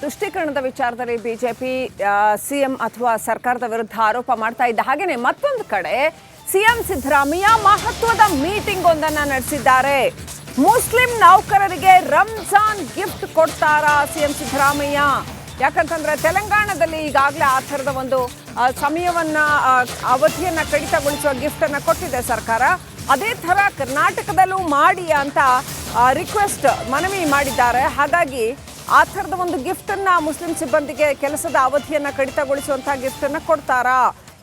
ತುಷ್ಟೀಕರಣದ ವಿಚಾರದಲ್ಲಿ BJP CM ಅಥವಾ ಸರ್ಕಾರದ ವಿರುದ್ಧ ಆರೋಪ ಮಾಡ್ತಾ ಇದ್ದ ಹಾಗೇನೆ ಮತ್ತೊಂದು ಕಡೆ ಸಿಎಂ ಸಿದ್ದರಾಮಯ್ಯ ಮಹತ್ವದ ಮೀಟಿಂಗ್ ಒಂದನ್ನ ನಡೆಸಿದ್ದಾರೆ. ಮುಸ್ಲಿಂ ನೌಕರರಿಗೆ ರಂಜಾನ್ ಗಿಫ್ಟ್ ಕೊಡ್ತಾರಾ ಸಿಎಂ ಸಿದ್ದರಾಮಯ್ಯ? ಯಾಕಂತಂದ್ರೆ ತೆಲಂಗಾಣದಲ್ಲಿ ಈಗಾಗಲೇ ಆ ಥರದ ಒಂದು ಸಮಯವನ್ನ ಅವಧಿಯನ್ನ ಕಡಿತಗೊಳಿಸುವ ಗಿಫ್ಟ್ ಅನ್ನ ಕೊಟ್ಟಿದೆ ಸರ್ಕಾರ. ಅದೇ ಥರ ಕರ್ನಾಟಕದಲ್ಲೂ ಮಾಡಿ ಅಂತ ರಿಕ್ವೆಸ್ಟ್ ಮನವಿ ಮಾಡಿದ್ದಾರೆ. ಹಾಗಾಗಿ ಆ ಥರದ ಒಂದು ಗಿಫ್ಟನ್ನು ಮುಸ್ಲಿಂ ಸಿಬ್ಬಂದಿಗೆ ಕೆಲಸದ ಅವಧಿಯನ್ನು ಕಡಿತಗೊಳಿಸುವಂಥ ಗಿಫ್ಟನ್ನು ಕೊಡ್ತಾರಾ?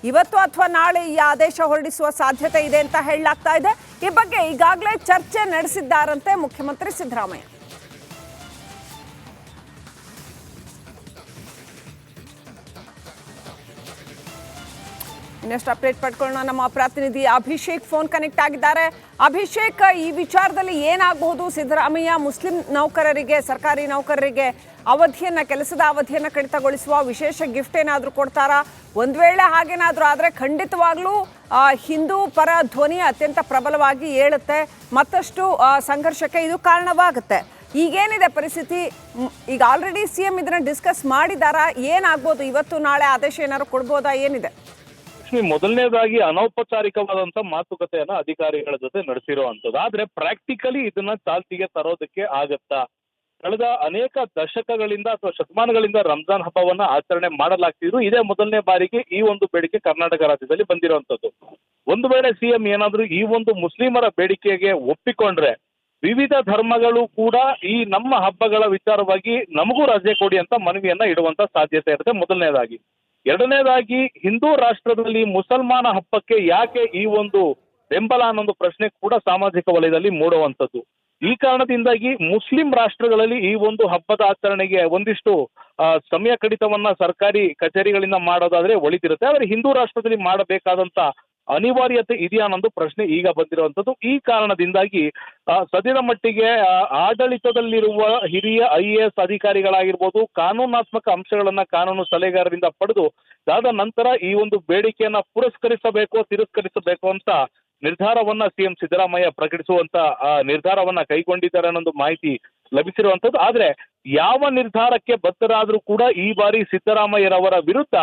ಇವತ್ತು ಅಥವಾ ನಾಳೆ ಈ ಆದೇಶ ಹೊರಡಿಸುವ ಸಾಧ್ಯತೆ ಇದೆ ಅಂತ ಹೇಳಲಾಗ್ತಾ ಇದೆ. ಈ ಬಗ್ಗೆ ಈಗಾಗಲೇ ಚರ್ಚೆ ನಡೆಸಿದ್ದಾರಂತೆ ಮುಖ್ಯಮಂತ್ರಿ ಸಿದ್ದರಾಮಯ್ಯ. ಇನ್ನಷ್ಟು ಅಪ್ಡೇಟ್ ಪಡ್ಕೊಳ್ಳೋಣ. ನಮ್ಮ ಪ್ರತಿನಿಧಿ ಅಭಿಷೇಕ್ ಫೋನ್ ಕನೆಕ್ಟ್ ಆಗಿದ್ದಾರೆ. ಅಭಿಷೇಕ್, ಈ ವಿಚಾರದಲ್ಲಿ ಏನಾಗಬಹುದು? ಸಿದ್ದರಾಮಯ್ಯ ಮುಸ್ಲಿಂ ನೌಕರರಿಗೆ, ಸರ್ಕಾರಿ ನೌಕರರಿಗೆ ಅವಧಿಯನ್ನ, ಕೆಲಸದ ಅವಧಿಯನ್ನ ಕಡಿತಗೊಳಿಸುವ ವಿಶೇಷ ಗಿಫ್ಟ್ ಏನಾದರೂ ಕೊಡ್ತಾರಾ? ಒಂದು ವೇಳೆ ಹಾಗೇನಾದರೂ ಆದರೆ ಖಂಡಿತವಾಗ್ಲೂ ಹಿಂದೂ ಪರ ಧ್ವನಿ ಅತ್ಯಂತ ಪ್ರಬಲವಾಗಿ ಏಳುತ್ತೆ. ಮತ್ತಷ್ಟು ಸಂಘರ್ಷಕ್ಕೆ ಇದು ಕಾರಣವಾಗುತ್ತೆ. ಈಗೇನಿದೆ ಪರಿಸ್ಥಿತಿ? ಈಗ ಆಲ್ರೆಡಿ ಸಿ ಎಂ ಇದನ್ನ ಡಿಸ್ಕಸ್ ಮಾಡಿದಾರ? ಏನಾಗ್ಬೋದು? ಇವತ್ತು ನಾಳೆ ಆದೇಶ ಏನಾದ್ರು ಕೊಡ್ಬೋದಾ? ಏನಿದೆ? ಲಕ್ಷ್ಮಿ ಮೊದಲನೇದಾಗಿ ಮಾತುಕತೆಯನ್ನ ಅಧಿಕಾರಿಗಳ ಜೊತೆ ನಡೆಸಿರುವಂತದ್ದು ಆದ್ರೆ ಪ್ರಾಕ್ಟಿಕಲಿ ಇದನ್ನ ಚಾಲ್ತಿಗೆ ತರೋದಕ್ಕೆ ಆಗತ್ತಾ? ಕಳೆದ ಅನೇಕ ದಶಕಗಳಿಂದ ಅಥವಾ ಶತಮಾನಗಳಿಂದ ರಂಜಾನ್ ಹಬ್ಬವನ್ನ ಆಚರಣೆ ಮಾಡಲಾಗ್ತಿದ್ರು ಇದೇ ಮೊದಲನೇ ಬಾರಿಗೆ ಈ ಒಂದು ಬೇಡಿಕೆ ಕರ್ನಾಟಕ ರಾಜ್ಯದಲ್ಲಿ ಬಂದಿರುವಂತದ್ದು ಒಂದು ವೇಳೆ ಸಿಎಂ ಏನಾದ್ರೂ ಈ ಒಂದು ಮುಸ್ಲಿಮರ ಬೇಡಿಕೆಗೆ ಒಪ್ಪಿಕೊಂಡ್ರೆ, ವಿವಿಧ ಧರ್ಮಗಳು ಕೂಡ ಈ ನಮ್ಮ ಹಬ್ಬಗಳ ವಿಚಾರವಾಗಿ ನಮಗೂ ರಜೆ ಕೊಡಿ ಅಂತ ಮನವಿಯನ್ನ ಇಡುವಂತ ಸಾಧ್ಯತೆ ಇರುತ್ತೆ ಮೊದಲನೇದಾಗಿ. ಎರಡನೇದಾಗಿ ಹಿಂದೂ ರಾಷ್ಟ್ರದಲ್ಲಿ ಮುಸಲ್ಮಾನ ಹಬ್ಬಕ್ಕೆ ಯಾಕೆ ಈ ಒಂದು ಬೆಂಬಲ ಅನ್ನೋದು ಪ್ರಶ್ನೆ ಕೂಡ ಸಾಮಾಜಿಕ ವಲಯದಲ್ಲಿ ಮೂಡುವಂಥದ್ದು. ಈ ಕಾರಣದಿಂದಾಗಿ ಮುಸ್ಲಿಂ ರಾಷ್ಟ್ರಗಳಲ್ಲಿ ಈ ಒಂದು ಹಬ್ಬದ ಆಚರಣೆಗೆ ಒಂದಿಷ್ಟು ಸಮಯ ಕಡಿತವನ್ನ ಸರ್ಕಾರಿ ಕಚೇರಿಗಳಿಂದ ಮಾಡೋದಾದ್ರೆ ಒಳಿತಿರುತ್ತೆ. ಆದ್ರೆ ಹಿಂದೂ ರಾಷ್ಟ್ರದಲ್ಲಿ ಮಾಡಬೇಕಾದಂತ ಅನಿವಾರ್ಯತೆ ಇದೆಯಾ ಅನ್ನೋದು ಪ್ರಶ್ನೆ ಈಗ ಬಂದಿರುವಂತದ್ದು ಈ ಕಾರಣದಿಂದಾಗಿ ಸದ್ಯದ ಮಟ್ಟಿಗೆ ಆಡಳಿತದಲ್ಲಿರುವ ಹಿರಿಯ ಐ ಎ ಎಸ್ ಅಧಿಕಾರಿಗಳಾಗಿರ್ಬೋದು, ಕಾನೂನಾತ್ಮಕ ಅಂಶಗಳನ್ನ ಕಾನೂನು ಸಲಹೆಗಾರರಿಂದ ಪಡೆದು, ಅದಾದ ನಂತರ ಈ ಒಂದು ಬೇಡಿಕೆಯನ್ನ ಪುರಸ್ಕರಿಸಬೇಕು, ತಿರಸ್ಕರಿಸಬೇಕು ಅಂತ ನಿರ್ಧಾರವನ್ನ ಸಿಎಂ ಸಿದ್ದರಾಮಯ್ಯ ಪ್ರಕಟಿಸುವಂತ ನಿರ್ಧಾರವನ್ನ ಕೈಗೊಂಡಿದ್ದಾರೆ ಅನ್ನೋದು ಮಾಹಿತಿ ಲಭಿಸಿರುವಂತದ್ದು ಆದ್ರೆ, ಯಾವ ನಿರ್ಧಾರಕ್ಕೆ ಬದ್ಧರಾದ್ರೂ ಕೂಡ ಈ ಬಾರಿ ಸಿದ್ದರಾಮಯ್ಯರವರ ವಿರುದ್ಧ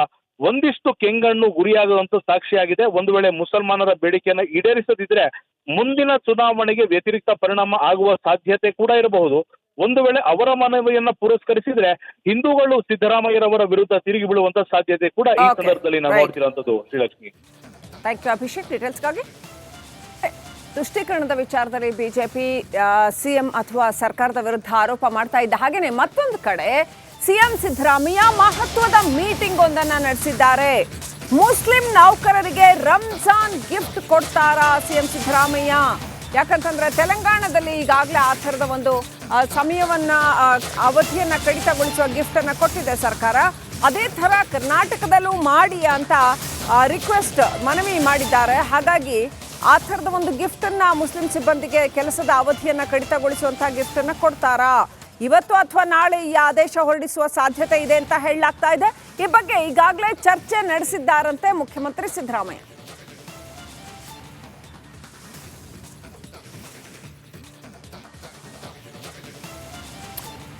ಒಂದಿಷ್ಟು ಕೆಂಗಣ್ಣು ಗುರಿಯಾಗುವಂತ ಸಾಕ್ಷಿಯಾಗಿದೆ. ಒಂದು ವೇಳೆ ಮುಸಲ್ಮಾನರ ಬೇಡಿಕೆಯನ್ನ ಈಡೇರಿಸದಿದ್ರೆ ಮುಂದಿನ ಚುನಾವಣೆಗೆ ವ್ಯತಿರಿಕ್ತ ಪರಿಣಾಮ ಆಗುವ ಸಾಧ್ಯತೆ ಕೂಡ ಇರಬಹುದು. ಒಂದು ವೇಳೆ ಅವರ ಮನವಿಯನ್ನ ಪುರಸ್ಕರಿಸಿದ್ರೆ ಹಿಂದೂಗಳು ಸಿದ್ದರಾಮಯ್ಯರವರ ವಿರುದ್ಧ ತಿರುಗಿ ಬೀಳುವಂತ ಸಾಧ್ಯತೆ ಕೂಡ ಈ ಸಂದರ್ಭದಲ್ಲಿ ನಾವು. ನೋಡ್ತಿರುವಂತದ್ದು ಶ್ರೀಲಕ್ಷ್ಮಿ. ಥ್ಯಾಂಕ್ ಯು ಅಭಿಷೇಕ್ ಡೀಟೇಲ್ಸ್ಗಾಗಿ ತುಷ್ಟೀಕರಣದ ವಿಚಾರದಲ್ಲಿ ಬಿಜೆಪಿ ಸಿಎಂ ಅಥವಾ ಸರ್ಕಾರದ ವಿರುದ್ಧ ಆರೋಪ ಮಾಡ್ತಾ ಇದ್ದ ಹಾಗೇನೆ ಮತ್ತೊಂದು ಕಡೆ ಸಿಎಂ ಸಿದ್ದರಾಮಯ್ಯ ಮಹತ್ವದ ಮೀಟಿಂಗ್ ಒಂದನ್ನ ನಡೆಸಿದ್ದಾರೆ. ಮುಸ್ಲಿಂ ನೌಕರರಿಗೆ ರಂಜಾನ್ ಗಿಫ್ಟ್ ಕೊಡ್ತಾರಾ ಸಿಎಂ ಸಿದ್ದರಾಮಯ್ಯ? ಯಾಕಂತಂದ್ರೆ ತೆಲಂಗಾಣದಲ್ಲಿ ಈಗಾಗಲೇ ಆ ಥರದ ಒಂದು ಸಮಯವನ್ನ ಅವಧಿಯನ್ನ ಕಡಿತಗೊಳಿಸುವ ಗಿಫ್ಟ್ ಅನ್ನ ಕೊಟ್ಟಿದೆ ಸರ್ಕಾರ. ಅದೇ ಥರ ಕರ್ನಾಟಕದಲ್ಲೂ ಮಾಡಿ ಅಂತ ರಿಕ್ವೆಸ್ಟ್ ಮನವಿ ಮಾಡಿದ್ದಾರೆ. ಹಾಗಾಗಿ ಆ ಥರದ ಒಂದು ಗಿಫ್ಟನ್ನು ಮುಸ್ಲಿಂ ಸಿಬ್ಬಂದಿಗೆ ಕೆಲಸದ ಅವಧಿಯನ್ನ ಕಡಿತಗೊಳಿಸುವಂಥ ಗಿಫ್ಟನ್ನು ಕೊಡ್ತಾರಾ? ಇವತ್ತು ಅಥವಾ ನಾಳೆ ಈ ಆದೇಶ ಹೊರಡಿಸುವ ಸಾಧ್ಯತೆ ಇದೆ ಅಂತ ಹೇಳಲಾಗ್ತಾ ಇದೆ. ಈ ಬಗ್ಗೆ ಈಗಾಗಲೇ ಚರ್ಚೆ ನಡೆಸಿದ್ದಾರಂತೆ ಮುಖ್ಯಮಂತ್ರಿ ಸಿದ್ದರಾಮಯ್ಯ.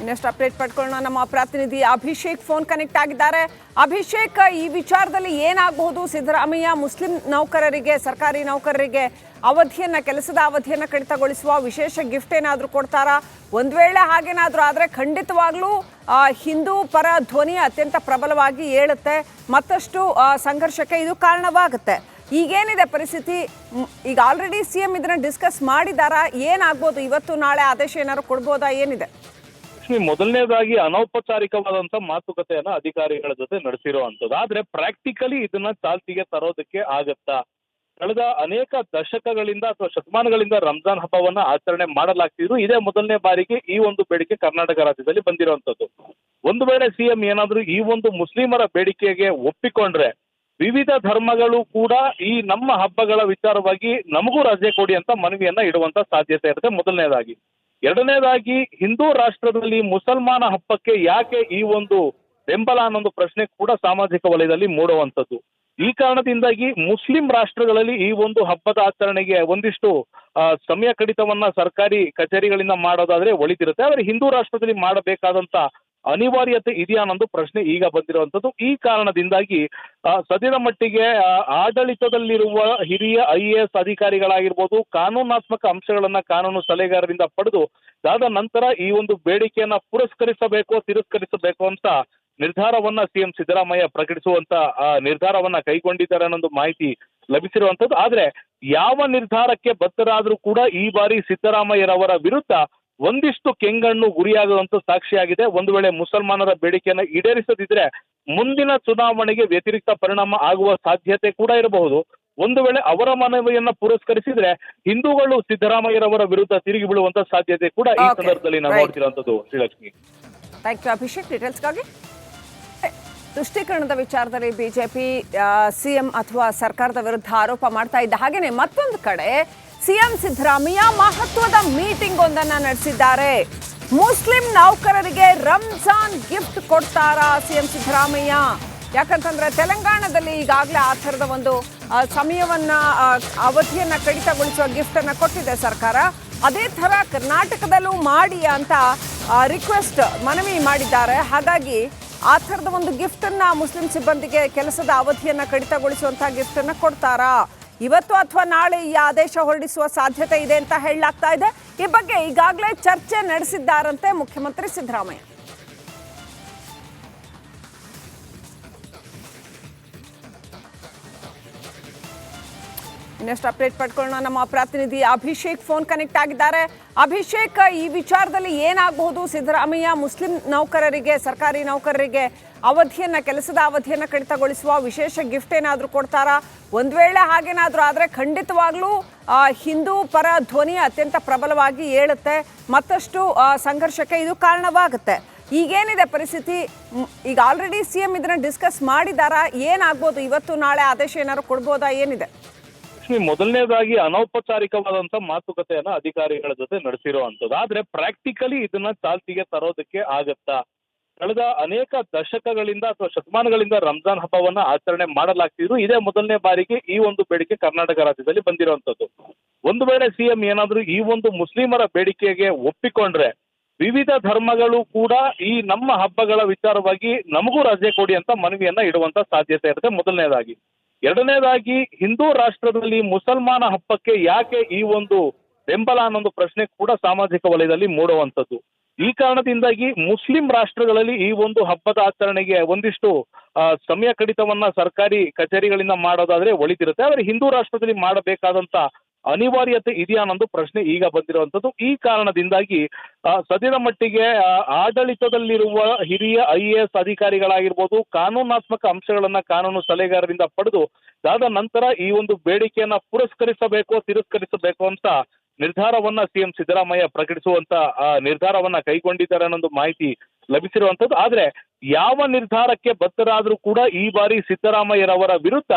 ಇನ್ನಷ್ಟು ಅಪ್ಡೇಟ್ ಪಡ್ಕೊಳ್ಳೋಣ. ನಮ್ಮ ಪ್ರತಿನಿಧಿ ಅಭಿಷೇಕ್ ಫೋನ್ ಕನೆಕ್ಟ್ ಆಗಿದ್ದಾರೆ. ಅಭಿಷೇಕ್, ಈ ವಿಚಾರದಲ್ಲಿ ಏನಾಗಬಹುದು? ಸಿದ್ದರಾಮಯ್ಯ ಮುಸ್ಲಿಂ ನೌಕರರಿಗೆ, ಸರ್ಕಾರಿ ನೌಕರರಿಗೆ ಅವಧಿಯನ್ನು, ಕೆಲಸದ ಅವಧಿಯನ್ನು ಕಡಿತಗೊಳಿಸುವ ವಿಶೇಷ ಗಿಫ್ಟ್ ಏನಾದರೂ ಕೊಡ್ತಾರಾ? ಒಂದ್ ವೇಳೆ ಹಾಗೇನಾದರೂ ಆದರೆ ಖಂಡಿತವಾಗ್ಲೂ ಹಿಂದೂ ಪರ ಧ್ವನಿ ಅತ್ಯಂತ ಪ್ರಬಲವಾಗಿ ಏಳುತ್ತೆ. ಮತ್ತಷ್ಟು ಸಂಘರ್ಷಕ್ಕೆ ಇದು ಕಾರಣವಾಗುತ್ತೆ. ಈಗೇನಿದೆ ಪರಿಸ್ಥಿತಿ? ಈಗ ಆಲ್ರೆಡಿ ಸಿ ಎಂ ಇದನ್ನ ಡಿಸ್ಕಸ್ ಮಾಡಿದಾರಾ? ಏನಾಗ್ಬೋದು? ಇವತ್ತು, ನಾಳೆ ಆದೇಶ ಏನಾದ್ರು ಕೊಡ್ಬೋದಾ? ಏನಿದೆ? ಮೊದಲನೇದಾಗಿ ಅನೌಪಚಾರಿಕವಾದಂತ ಮಾತುಕತೆಯನ್ನ ಅಧಿಕಾರಿಗಳ ಜೊತೆ ನಡೆಸಿರುವಂತದ್ದು ಆದ್ರೆ ಪ್ರಾಕ್ಟಿಕಲಿ ಇದನ್ನ ಚಾಲ್ತಿಗೆ ತರೋದಕ್ಕೆ ಆಗತ್ತಾ? ಕಳೆದ ಅನೇಕ ದಶಕಗಳಿಂದ ಅಥವಾ ಶತಮಾನಗಳಿಂದ ರಂಜಾನ್ ಹಬ್ಬವನ್ನ ಆಚರಣೆ ಮಾಡಲಾಗ್ತಿದ್ರು. ಇದೇ ಮೊದಲನೇ ಬಾರಿಗೆ ಈ ಒಂದು ಬೇಡಿಕೆ ಕರ್ನಾಟಕ ರಾಜ್ಯದಲ್ಲಿ ಬಂದಿರುವಂತದ್ದು ಒಂದು ವೇಳೆ ಸಿಎಂ ಏನಾದ್ರೂ ಈ ಒಂದು ಮುಸ್ಲಿಮರ ಬೇಡಿಕೆಗೆ ಒಪ್ಪಿಕೊಂಡ್ರೆ ವಿವಿಧ ಧರ್ಮಗಳು ಕೂಡ ಈ ನಮ್ಮ ಹಬ್ಬಗಳ ವಿಚಾರವಾಗಿ ನಮಗೂ ರಜೆ ಕೊಡಿ ಅಂತ ಮನವಿಯನ್ನ ಇಡುವಂತ ಸಾಧ್ಯತೆ ಇರುತ್ತೆ. ಮೊದಲನೇದಾಗಿ. ಎರಡನೇದಾಗಿ, ಹಿಂದೂ ರಾಷ್ಟ್ರದಲ್ಲಿ ಮುಸಲ್ಮಾನ ಹಬ್ಬಕ್ಕೆ ಯಾಕೆ ಈ ಒಂದು ಬೆಂಬಲ ಅನ್ನೋದು ಪ್ರಶ್ನೆ ಕೂಡ ಸಾಮಾಜಿಕ ವಲಯದಲ್ಲಿ ಮೂಡುವಂತದ್ದು ಈ ಕಾರಣದಿಂದಾಗಿ ಮುಸ್ಲಿಂ ರಾಷ್ಟ್ರಗಳಲ್ಲಿ ಈ ಒಂದು ಹಬ್ಬದ ಆಚರಣೆಗೆ ಒಂದಿಷ್ಟು ಸಮಯ ಕಡಿತವನ್ನ ಸರ್ಕಾರಿ ಕಚೇರಿಗಳಿಂದ ಮಾಡೋದಾದ್ರೆ ಒಳಿತಿರುತ್ತೆ. ಆದ್ರೆ ಹಿಂದೂ ರಾಷ್ಟ್ರದಲ್ಲಿ ಮಾಡಬೇಕಾದಂತ ಅನಿವಾರ್ಯತೆ ಇದೆಯಾ ಅನ್ನೋದು ಪ್ರಶ್ನೆ ಈಗ ಬಂದಿರುವಂತದ್ದು ಈ ಕಾರಣದಿಂದಾಗಿ ಸದ್ಯದ ಮಟ್ಟಿಗೆ ಆಡಳಿತದಲ್ಲಿರುವ ಹಿರಿಯ ಐ ಎ ಎಸ್ ಅಧಿಕಾರಿಗಳಾಗಿರ್ಬೋದು, ಕಾನೂನಾತ್ಮಕ ಅಂಶಗಳನ್ನ ಕಾನೂನು ಸಲಹೆಗಾರರಿಂದ ಪಡೆದು, ಅದಾದ ನಂತರ ಈ ಒಂದು ಬೇಡಿಕೆಯನ್ನ ಪುರಸ್ಕರಿಸಬೇಕು, ತಿರಸ್ಕರಿಸಬೇಕು ಅಂತ ನಿರ್ಧಾರವನ್ನ ಸಿಎಂ ಸಿದ್ದರಾಮಯ್ಯ ಪ್ರಕಟಿಸುವಂತ ಆ, ನಿರ್ಧಾರವನ್ನ ಕೈಗೊಂಡಿದ್ದಾರೆ ಅನ್ನೋದು ಮಾಹಿತಿ ಲಭಿಸಿರುವಂತದ್ದು ಆದ್ರೆ ಯಾವ ನಿರ್ಧಾರಕ್ಕೆ ಬದ್ಧರಾದ್ರೂ ಕೂಡ ಈ ಬಾರಿ ಸಿದ್ದರಾಮಯ್ಯರವರ ವಿರುದ್ಧ ಒಂದಿಷ್ಟು ಕೆಂಗಣ್ಣು ಗುರಿಯಾಗುವಂತ ಸಾಕ್ಷಿಯಾಗಿದೆ. ಒಂದು ವೇಳೆ ಮುಸಲ್ಮಾನರ ಬೇಡಿಕೆಯನ್ನ ಈಡೇರಿಸದಿದ್ರೆ ಮುಂದಿನ ಚುನಾವಣೆಗೆ ವ್ಯತಿರಿಕ್ತ ಪರಿಣಾಮ ಆಗುವ ಸಾಧ್ಯತೆ ಕೂಡ ಇರಬಹುದು. ಒಂದು ವೇಳೆ ಅವರ ಮನವಿಯನ್ನ ಪುರಸ್ಕರಿಸಿದ್ರೆ ಹಿಂದೂಗಳು ಸಿದ್ದರಾಮಯ್ಯರವರ ವಿರುದ್ಧ ತಿರುಗಿ ಬೀಳುವಂತ ಸಾಧ್ಯತೆ ಕೂಡ ಈ ಸಂದರ್ಭದಲ್ಲಿ ನಾವು. ನೋಡ್ತಿರುವಂತದ್ದು ಶ್ರೀಲಕ್ಷ್ಮಿ. ತುಷ್ಟೀಕರಣದ ವಿಚಾರದಲ್ಲಿ ಬಿಜೆಪಿ ಸಿಎಂ ಅಥವಾ ಸರ್ಕಾರದ ವಿರುದ್ಧ ಆರೋಪ ಮಾಡ್ತಾ ಇದ್ದ ಹಾಗೇನೆ ಮತ್ತೊಂದು ಕಡೆ ಸಿಎಂ ಸಿದ್ದರಾಮಯ್ಯ ಮಹತ್ವದ ಮೀಟಿಂಗ್ ಒಂದನ್ನ ನಡೆಸಿದ್ದಾರೆ. ಮುಸ್ಲಿಂ ನೌಕರರಿಗೆ ರಂಜಾನ್ ಗಿಫ್ಟ್ ಕೊಡ್ತಾರಾ ಸಿಎಂ ಸಿದ್ದರಾಮಯ್ಯ? ಯಾಕಂತಂದ್ರೆ ತೆಲಂಗಾಣದಲ್ಲಿ ಈಗಾಗಲೇ ಆ ಥರದ ಒಂದು ಸಮಯವನ್ನ ಅವಧಿಯನ್ನ ಕಡಿತಗೊಳಿಸುವ ಗಿಫ್ಟ್ ಅನ್ನ ಕೊಟ್ಟಿದೆ ಸರ್ಕಾರ. ಅದೇ ಥರ ಕರ್ನಾಟಕದಲ್ಲೂ ಮಾಡಿ ಅಂತ ರಿಕ್ವೆಸ್ಟ್ ಮನವಿ ಮಾಡಿದ್ದಾರೆ. ಹಾಗಾಗಿ ಆ ಥರದ ಒಂದು ಗಿಫ್ಟನ್ನು ಮುಸ್ಲಿಂ ಸಿಬ್ಬಂದಿಗೆ ಕೆಲಸದ ಅವಧಿಯನ್ನು ಕಡಿತಗೊಳಿಸುವಂಥ ಗಿಫ್ಟನ್ನು ಕೊಡ್ತಾರಾ? ಇವತ್ತು ಅಥವಾ ನಾಳೆ ಈ ಆದೇಶ ಹೊರಡಿಸುವ ಸಾಧ್ಯತೆ ಇದೆ ಅಂತ ಹೇಳಲಾಗ್ತಾ ಇದೆ. ಈ ಬಗ್ಗೆ ಈಗಾಗಲೇ ಚರ್ಚೆ ನಡೆಸಿದ್ದಾರಂತೆ ಮುಖ್ಯಮಂತ್ರಿ ಸಿದ್ದರಾಮಯ್ಯ. ಇನ್ನಷ್ಟು ಅಪ್ಡೇಟ್ ಪಡ್ಕೊಳ್ಳೋಣ. ನಮ್ಮ ಪ್ರತಿನಿಧಿ ಅಭಿಷೇಕ್ ಫೋನ್ ಕನೆಕ್ಟ್ ಆಗಿದ್ದಾರೆ. ಅಭಿಷೇಕ್, ಈ ವಿಚಾರದಲ್ಲಿ ಏನಾಗಬಹುದು? ಸಿದ್ದರಾಮಯ್ಯ ಮುಸ್ಲಿಂ ನೌಕರರಿಗೆ, ಸರ್ಕಾರಿ ನೌಕರರಿಗೆ ಅವಧಿಯನ್ನ, ಕೆಲಸದ ಅವಧಿಯನ್ನ ಕಡಿತಗೊಳಿಸುವ ವಿಶೇಷ ಗಿಫ್ಟ್ ಏನಾದರೂ ಕೊಡ್ತಾರಾ? ಒಂದು ವೇಳೆ ಹಾಗೇನಾದರೂ ಆದರೆ ಖಂಡಿತವಾಗ್ಲೂ ಹಿಂದೂ ಪರ ಧ್ವನಿ ಅತ್ಯಂತ ಪ್ರಬಲವಾಗಿ ಏಳುತ್ತೆ. ಮತ್ತಷ್ಟು ಸಂಘರ್ಷಕ್ಕೆ ಇದು ಕಾರಣವಾಗುತ್ತೆ. ಈಗೇನಿದೆ ಪರಿಸ್ಥಿತಿ? ಈಗ ಆಲ್ರೆಡಿ ಸಿ ಎಂ ಇದನ್ನ ಡಿಸ್ಕಸ್ ಮಾಡಿದಾರಾ? ಏನಾಗ್ಬೋದು? ಇವತ್ತು ನಾಳೆ ಆದೇಶ ಏನಾದ್ರು ಕೊಡ್ಬೋದಾ? ಏನಿದೆ? ಲಕ್ಷ್ಮಿ ಮೊದಲನೇದಾಗಿ ಮಾತುಕತೆಯನ್ನ ಅಧಿಕಾರಿಗಳ ಜೊತೆ ನಡೆಸಿರುವಂತದ್ದು ಆದ್ರೆ ಪ್ರಾಕ್ಟಿಕಲಿ ಇದನ್ನ ಚಾಲ್ತಿಗೆ ತರೋದಕ್ಕೆ ಆಗತ್ತಾ? ಕಳೆದ ಅನೇಕ ದಶಕಗಳಿಂದ ಅಥವಾ ಶತಮಾನಗಳಿಂದ ರಂಜಾನ್ ಹಬ್ಬವನ್ನ ಆಚರಣೆ ಮಾಡಲಾಗ್ತಿದ್ರು ಇದೇ ಮೊದಲನೇ ಬಾರಿಗೆ ಈ ಒಂದು ಬೇಡಿಕೆ ಕರ್ನಾಟಕ ರಾಜ್ಯದಲ್ಲಿ ಬಂದಿರುವಂತದ್ದು ಒಂದು ವೇಳೆ ಸಿಎಂ ಏನಾದ್ರೂ ಈ ಒಂದು ಮುಸ್ಲಿಮರ ಬೇಡಿಕೆಗೆ ಒಪ್ಪಿಕೊಂಡ್ರೆ, ವಿವಿಧ ಧರ್ಮಗಳು ಕೂಡ ಈ ನಮ್ಮ ಹಬ್ಬಗಳ ವಿಚಾರವಾಗಿ ನಮಗೂ ರಜೆ ಕೊಡಿ ಅಂತ ಮನವಿಯನ್ನ ಇಡುವಂತ ಸಾಧ್ಯತೆ ಇರುತ್ತೆ ಮೊದಲನೇದಾಗಿ. ಎರಡನೇದಾಗಿ ಹಿಂದೂ ರಾಷ್ಟ್ರದಲ್ಲಿ ಮುಸಲ್ಮಾನ ಹಬ್ಬಕ್ಕೆ ಯಾಕೆ ಈ ಒಂದು ಬೆಂಬಲ ಅನ್ನೋದು ಪ್ರಶ್ನೆ ಕೂಡ ಸಾಮಾಜಿಕ ವಲಯದಲ್ಲಿ ಮೂಡುವಂಥದ್ದು. ಈ ಕಾರಣದಿಂದಾಗಿ ಮುಸ್ಲಿಂ ರಾಷ್ಟ್ರಗಳಲ್ಲಿ ಈ ಒಂದು ಹಬ್ಬದ ಆಚರಣೆಗೆ ಒಂದಿಷ್ಟು ಸಮಯ ಕಡಿತವನ್ನ ಸರ್ಕಾರಿ ಕಚೇರಿಗಳಿಂದ ಮಾಡೋದಾದ್ರೆ ಒಳಿತಿರುತ್ತೆ. ಆದ್ರೆ ಹಿಂದೂ ರಾಷ್ಟ್ರದಲ್ಲಿ ಮಾಡಬೇಕಾದಂತ ಅನಿವಾರ್ಯತೆ ಇದೆಯಾ ಅನ್ನೋದು ಪ್ರಶ್ನೆ ಈಗ ಬಂದಿರುವಂಥದ್ದು. ಈ ಕಾರಣದಿಂದಾಗಿ ಸದ್ಯದ ಮಟ್ಟಿಗೆ ಆಡಳಿತದಲ್ಲಿರುವ ಹಿರಿಯ ಐ ಎ ಎಸ್ ಅಧಿಕಾರಿಗಳಾಗಿರ್ಬೋದು, ಕಾನೂನಾತ್ಮಕ ಅಂಶಗಳನ್ನ ಕಾನೂನು ಸಲಹೆಗಾರರಿಂದ ಪಡೆದು, ಅದಾದ ನಂತರ ಈ ಒಂದು ಬೇಡಿಕೆಯನ್ನ ಪುರಸ್ಕರಿಸಬೇಕು, ತಿರಸ್ಕರಿಸಬೇಕು ಅಂತ ನಿರ್ಧಾರವನ್ನ ಸಿಎಂ ಸಿದ್ದರಾಮಯ್ಯ ಪ್ರಕಟಿಸುವಂತ ನಿರ್ಧಾರವನ್ನ ಕೈಗೊಂಡಿದ್ದಾರೆ ಅನ್ನೋದು ಮಾಹಿತಿ ಲಭಿಸಿರುವಂತದ್ದು ಆದ್ರೆ, ಯಾವ ನಿರ್ಧಾರಕ್ಕೆ ಬದ್ಧರಾದ್ರೂ ಕೂಡ ಈ ಬಾರಿ ಸಿದ್ದರಾಮಯ್ಯರವರ ವಿರುದ್ಧ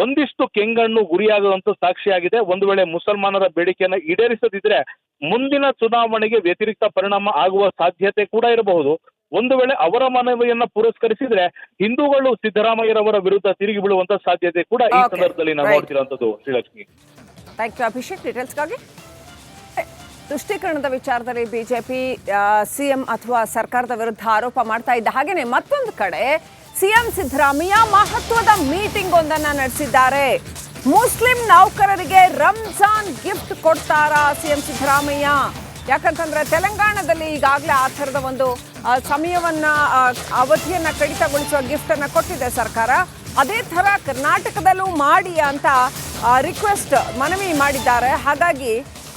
ಒಂದಿಷ್ಟು ಕೆಂಗಣ್ಣು ಗುರಿಯಾಗುವಂತ ಸಾಕ್ಷಿಯಾಗಿದೆ. ಒಂದು ವೇಳೆ ಮುಸಲ್ಮಾನರ ಬೇಡಿಕೆಯನ್ನ ಈಡೇರಿಸದಿದ್ರೆ ಮುಂದಿನ ಚುನಾವಣೆಗೆ ವ್ಯತಿರಿಕ್ತ ಪರಿಣಾಮ ಆಗುವ ಸಾಧ್ಯತೆ ಕೂಡ ಇರಬಹುದು. ಒಂದು ವೇಳೆ ಅವರ ಮನವಿಯನ್ನ ಪುರಸ್ಕರಿಸಿದ್ರೆ ಹಿಂದೂಗಳು ಸಿದ್ದರಾಮಯ್ಯರವರ ವಿರುದ್ಧ ತಿರುಗಿ ಬೀಳುವಂತ ಸಾಧ್ಯತೆ ಕೂಡ ಈ ಸಂದರ್ಭದಲ್ಲಿ ನಾವು. ನೋಡ್ತಿರುವಂತದ್ದು ಶ್ರೀಲಕ್ಷ್ಮಿ. ಥ್ಯಾಂಕ್ ಯು ಅಭಿಷೇಕ್ ಡೀಟೇಲ್ಸ್ಗಾಗಿ ತುಷ್ಟೀಕರಣದ ವಿಚಾರದಲ್ಲಿ ಬಿಜೆಪಿ ಸಿಎಂ ಅಥವಾ ಸರ್ಕಾರದ ವಿರುದ್ಧ ಆರೋಪ ಮಾಡ್ತಾ ಇದ್ದ ಹಾಗೇನೆ ಮತ್ತೊಂದು ಕಡೆ ಸಿಎಂ ಸಿದ್ದರಾಮಯ್ಯ ಮಹತ್ವದ ಮೀಟಿಂಗ್ ಒಂದನ್ನ ನಡೆಸಿದ್ದಾರೆ. ಮುಸ್ಲಿಂ ನೌಕರರಿಗೆ ರಂಜಾನ್ ಗಿಫ್ಟ್ ಕೊಡ್ತಾರಾ ಸಿಎಂ ಸಿದ್ದರಾಮಯ್ಯ? ಯಾಕಂತಂದ್ರೆ ತೆಲಂಗಾಣದಲ್ಲಿ ಈಗಾಗಲೇ ಆ ಥರದ ಒಂದು ಸಮಯವನ್ನ ಅವಧಿಯನ್ನ ಕಡಿತಗೊಳಿಸುವ ಗಿಫ್ಟ್ ಅನ್ನ ಕೊಟ್ಟಿದೆ ಸರ್ಕಾರ. ಅದೇ ಥರ ಕರ್ನಾಟಕದಲ್ಲೂ ಮಾಡಿ ಅಂತ ರಿಕ್ವೆಸ್ಟ್ ಮನವಿ ಮಾಡಿದ್ದಾರೆ. ಹಾಗಾಗಿ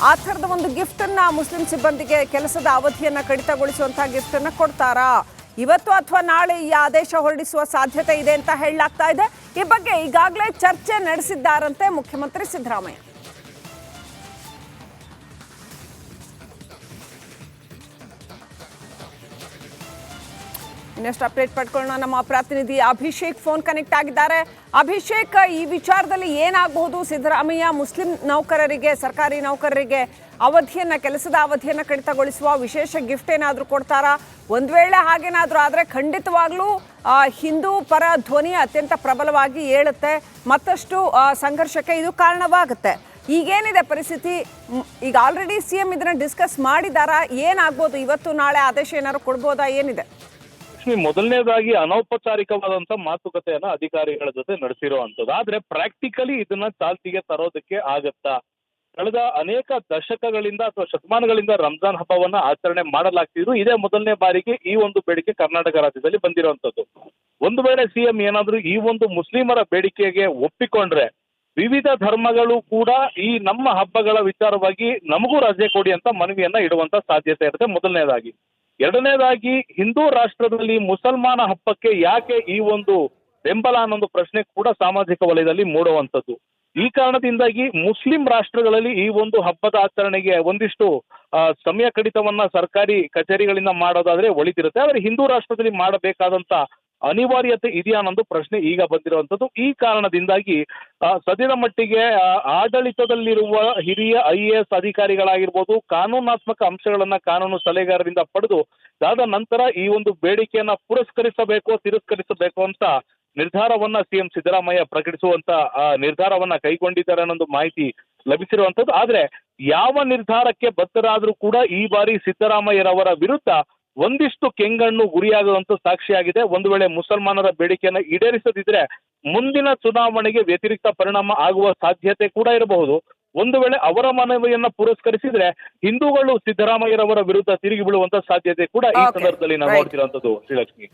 ಆ ಥರದ ಒಂದು ಗಿಫ್ಟನ್ನು ಮುಸ್ಲಿಂ ಸಿಬ್ಬಂದಿಗೆ ಕೆಲಸದ ಅವಧಿಯನ್ನ ಕಡಿತಗೊಳಿಸುವಂಥ ಗಿಫ್ಟ್ ಅನ್ನ ಕೊಡ್ತಾರಾ? ಇವತ್ತು ಅಥವಾ ನಾಳೆ ಈ ಆದೇಶ ಹೊರಡಿಸುವ ಸಾಧ್ಯತೆ ಇದೆ ಅಂತ ಹೇಳಲಾಗ್ತಾ ಇದೆ. ಈ ಬಗ್ಗೆ ಈಗಾಗಲೇ ಚರ್ಚೆ ನಡೆಸಿದ್ದಾರಂತೆ ಮುಖ್ಯಮಂತ್ರಿ ಸಿದ್ದರಾಮಯ್ಯ. ಇನ್ನಷ್ಟು ಅಪ್ಡೇಟ್ ಪಡ್ಕೊಳ್ಳೋಣ. ನಮ್ಮ ಪ್ರತಿನಿಧಿ ಅಭಿಷೇಕ್ ಫೋನ್ ಕನೆಕ್ಟ್ ಆಗಿದ್ದಾರೆ. ಅಭಿಷೇಕ್, ಈ ವಿಚಾರದಲ್ಲಿ ಏನಾಗಬಹುದು? ಸಿದ್ದರಾಮಯ್ಯ ಮುಸ್ಲಿಂ ನೌಕರರಿಗೆ, ಸರ್ಕಾರಿ ನೌಕರರಿಗೆ ಅವಧಿಯನ್ನು, ಕೆಲಸದ ಅವಧಿಯನ್ನು ಕಡಿತಗೊಳಿಸುವ ವಿಶೇಷ ಗಿಫ್ಟ್ ಏನಾದರೂ ಕೊಡ್ತಾರಾ? ಒಂದ್ ವೇಳೆ ಹಾಗೇನಾದರೂ ಆದರೆ ಖಂಡಿತವಾಗ್ಲೂ ಹಿಂದೂ ಪರ ಧ್ವನಿ ಅತ್ಯಂತ ಪ್ರಬಲವಾಗಿ ಏಳುತ್ತೆ. ಮತ್ತಷ್ಟು ಸಂಘರ್ಷಕ್ಕೆ ಇದು ಕಾರಣವಾಗುತ್ತೆ. ಈಗೇನಿದೆ ಪರಿಸ್ಥಿತಿ? ಈಗ ಆಲ್ರೆಡಿ ಸಿ ಎಂ ಇದನ್ನ ಡಿಸ್ಕಸ್ ಮಾಡಿದಾರಾ? ಏನಾಗ್ಬೋದು? ಇವತ್ತು ನಾಳೆ ಆದೇಶ ಏನಾದ್ರು ಕೊಡ್ಬೋದಾ? ಏನಿದೆ? ಮೊದಲನೇದಾಗಿ ಅನೌಪಚಾರಿಕವಾದಂತ ಮಾತುಕತೆಯನ್ನ ಅಧಿಕಾರಿಗಳ ಜೊತೆ ನಡೆಸಿರುವಂತದ್ದು ಆದ್ರೆ ಪ್ರಾಕ್ಟಿಕಲಿ ಇದನ್ನ ಚಾಲ್ತಿಗೆ ತರೋದಕ್ಕೆ ಆಗತ್ತಾ? ಕಳೆದ ಅನೇಕ ದಶಕಗಳಿಂದ ಅಥವಾ ಶತಮಾನಗಳಿಂದ ರಂಜಾನ್ ಹಬ್ಬವನ್ನ ಆಚರಣೆ ಮಾಡಲಾಗ್ತಿದ್ರು. ಇದೇ ಮೊದಲನೇ ಬಾರಿಗೆ ಈ ಒಂದು ಬೇಡಿಕೆ ಕರ್ನಾಟಕ ರಾಜ್ಯದಲ್ಲಿ ಬಂದಿರುವಂತದ್ದು ಒಂದು ವೇಳೆ ಸಿಎಂ ಏನಾದ್ರೂ ಈ ಒಂದು ಮುಸ್ಲಿಮರ ಬೇಡಿಕೆಗೆ ಒಪ್ಪಿಕೊಂಡ್ರೆ ವಿವಿಧ ಧರ್ಮಗಳು ಕೂಡ ಈ ನಮ್ಮ ಹಬ್ಬಗಳ ವಿಚಾರವಾಗಿ ನಮಗೂ ರಜೆ ಕೊಡಿ ಅಂತ ಮನವಿಯನ್ನ ಇಡುವಂತ ಸಾಧ್ಯತೆ ಇರುತ್ತೆ. ಮೊದಲನೇದಾಗಿ. ಎರಡನೇದಾಗಿ, ಹಿಂದೂ ರಾಷ್ಟ್ರದಲ್ಲಿ ಮುಸಲ್ಮಾನ ಹಬ್ಬಕ್ಕೆ ಯಾಕೆ ಈ ಒಂದು ಬೆಂಬಲ ಅನ್ನೋದು ಪ್ರಶ್ನೆ ಕೂಡ ಸಾಮಾಜಿಕ ವಲಯದಲ್ಲಿ ಮೂಡುವಂಥದ್ದು. ಈ ಕಾರಣದಿಂದಾಗಿ ಮುಸ್ಲಿಂ ರಾಷ್ಟ್ರಗಳಲ್ಲಿ ಈ ಒಂದು ಹಬ್ಬದ ಆಚರಣೆಗೆ ಒಂದಿಷ್ಟು ಸಮಯ ಕಡಿತವನ್ನ ಸರ್ಕಾರಿ ಕಚೇರಿಗಳಿಂದ ಮಾಡೋದಾದ್ರೆ ಒಳಿತಿರುತ್ತೆ. ಆದ್ರೆ ಹಿಂದೂ ರಾಷ್ಟ್ರದಲ್ಲಿ ಮಾಡಬೇಕಾದಂತ ಅನಿವಾರ್ಯತೆ ಇದೆಯಾ ಅನ್ನೋದು ಪ್ರಶ್ನೆ ಈಗ ಬಂದಿರುವಂತದ್ದು ಈ ಕಾರಣದಿಂದಾಗಿ ಸದ್ಯದ ಮಟ್ಟಿಗೆ ಆಡಳಿತದಲ್ಲಿರುವ ಹಿರಿಯ ಐ ಎ ಎಸ್ ಅಧಿಕಾರಿಗಳಾಗಿರ್ಬೋದು, ಕಾನೂನಾತ್ಮಕ ಅಂಶಗಳನ್ನ ಕಾನೂನು ಸಲಹೆಗಾರರಿಂದ ಪಡೆದು, ಅದಾದ ನಂತರ ಈ ಒಂದು ಬೇಡಿಕೆಯನ್ನ ಪುರಸ್ಕರಿಸಬೇಕು, ತಿರಸ್ಕರಿಸಬೇಕು ಅಂತ ನಿರ್ಧಾರವನ್ನ ಸಿಎಂ ಸಿದ್ದರಾಮಯ್ಯ ಪ್ರಕಟಿಸುವಂತ ಆ, ನಿರ್ಧಾರವನ್ನ ಕೈಗೊಂಡಿದ್ದಾರೆ ಅನ್ನೋದು ಮಾಹಿತಿ ಲಭಿಸಿರುವಂತದ್ದು ಆದ್ರೆ ಯಾವ ನಿರ್ಧಾರಕ್ಕೆ ಬದ್ಧರಾದ್ರೂ ಕೂಡ ಈ ಬಾರಿ ಸಿದ್ದರಾಮಯ್ಯರವರ ವಿರುದ್ಧ ಒಂದಿಷ್ಟು ಕೆಂಗಣ್ಣು ಗುರಿಯಾಗುವಂತ ಸಾಕ್ಷಿಯಾಗಿದೆ. ಒಂದು ವೇಳೆ ಮುಸಲ್ಮಾನರ ಬೇಡಿಕೆಯನ್ನ ಈಡೇರಿಸದಿದ್ರೆ ಮುಂದಿನ ಚುನಾವಣೆಗೆ ವ್ಯತಿರಿಕ್ತ ಪರಿಣಾಮ ಆಗುವ ಸಾಧ್ಯತೆ ಕೂಡ ಇರಬಹುದು. ಒಂದು ವೇಳೆ ಅವರ ಮನವಿಯನ್ನ ಪುರಸ್ಕರಿಸಿದ್ರೆ ಹಿಂದೂಗಳು ಸಿದ್ದರಾಮಯ್ಯರವರ ವಿರುದ್ಧ ತಿರುಗಿ ಬೀಳುವಂತ ಸಾಧ್ಯತೆ ಕೂಡ ಈ ಸಂದರ್ಭದಲ್ಲಿ ನಾವು. ನೋಡ್ತಿರುವಂತದ್ದು ಶ್ರೀಲಕ್ಷ್ಮಿ.